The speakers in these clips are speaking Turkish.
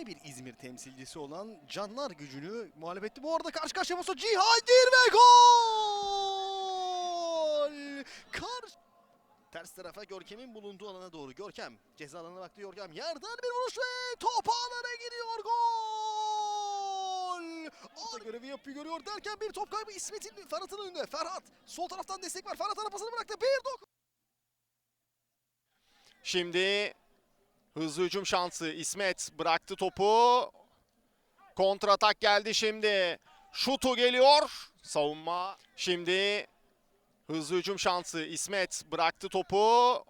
yine bir İzmir temsilcisi olan Canlar gücünü etti. Bu arada karşı karşıya Musa Cihangir ve gol! Karşı Ters tarafa Görkem'in bulunduğu alana doğru. Görkem ceza alanına baktı Görkem. Yerden bir vuruş ve top ağlara gidiyor. Gol! Orta görevi yapıyor görüyor derken bir top kaybı İsmet'in Ferhat'ın önünde. Ferhat sol taraftan destek var. Ferhat arabasını bıraktı. Bir dokun. Şimdi hızlı hücum şansı. İsmet bıraktı topu. Kontratak geldi şimdi. Şutu geliyor. Savunma. Şimdi hızlı hücum şansı. İsmet bıraktı topu.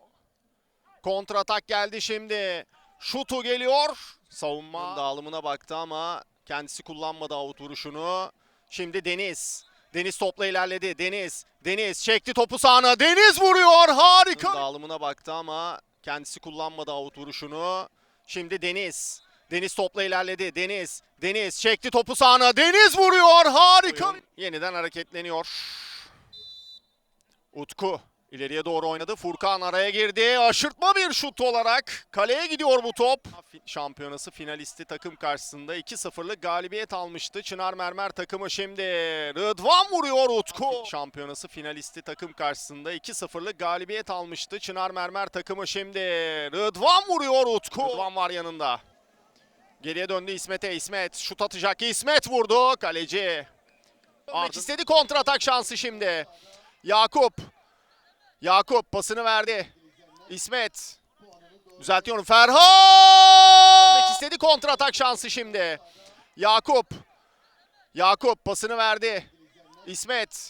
Kontratak geldi şimdi. Şutu geliyor. Savunma dağılımına baktı ama kendisi kullanmadı avut vuruşunu. Şimdi Deniz. Deniz topla ilerledi. Deniz. Deniz çekti topu sağına. Deniz vuruyor. Harika. Dağılımına baktı ama kendisi kullanmadı avut vuruşunu. Şimdi Deniz. Deniz topla ilerledi. Deniz. Deniz çekti topu sağına. Deniz vuruyor. Harika. Yeniden hareketleniyor. Utku ileriye doğru oynadı. Furkan araya girdi. Aşırtma bir şut olarak kaleye gidiyor bu top. Şampiyonası finalisti takım karşısında 2-0'lık galibiyet almıştı. Çınar Mermer takımı şimdi Rıdvan vuruyor Utku. Şampiyonası finalisti takım karşısında 2-0'lık galibiyet almıştı. Çınar Mermer takımı şimdi Rıdvan vuruyor Utku. Rıdvan var yanında. Geriye döndü İsmet'e. İsmet şut atacak. İsmet vurdu. Kaleci. Dönmek istedi kontratak şansı şimdi. Yakup. Yakup pasını verdi. İsmet. Düzeltiyorum. Ferhat. Dönmek istedi kontratak şansı şimdi. Yakup. Yakup pasını verdi. İsmet.